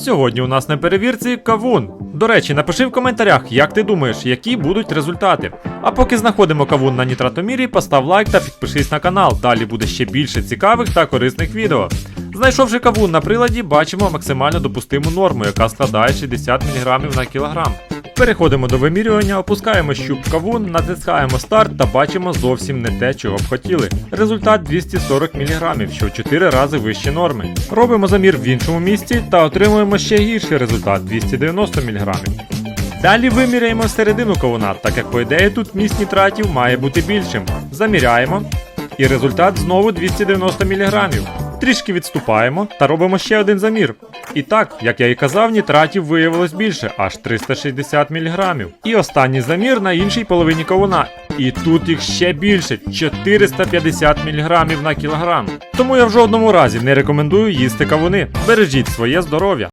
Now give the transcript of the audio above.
Сьогодні у нас на перевірці кавун. До речі, напиши в коментарях, як ти думаєш, які будуть результати. А поки знаходимо кавун на нітратомірі, постав лайк та підпишись на канал. Далі буде ще більше цікавих та корисних відео. Знайшовши кавун на приладі, бачимо максимально допустиму норму, яка складає 60 мг на кілограм. Переходимо до вимірювання, опускаємо щуп кавун, натискаємо старт та бачимо зовсім не те, чого б хотіли. Результат 240 мг, що в 4 рази вище норми. Робимо замір в іншому місці та отримуємо ще гірший результат 290 мг. Далі виміряємо середину кавуна, так як по ідеї тут міст нітратів має бути більшим. Заміряємо. І результат знову 290 мг. Трішки відступаємо та робимо ще один замір. І так, як я і казав, нітратів виявилось більше, аж 360 мг. І останній замір на іншій половині кавуна. І тут їх ще більше 450 мг на кілограм. Тому я в жодному разі не рекомендую їсти кавуни. Бережіть своє здоров'я.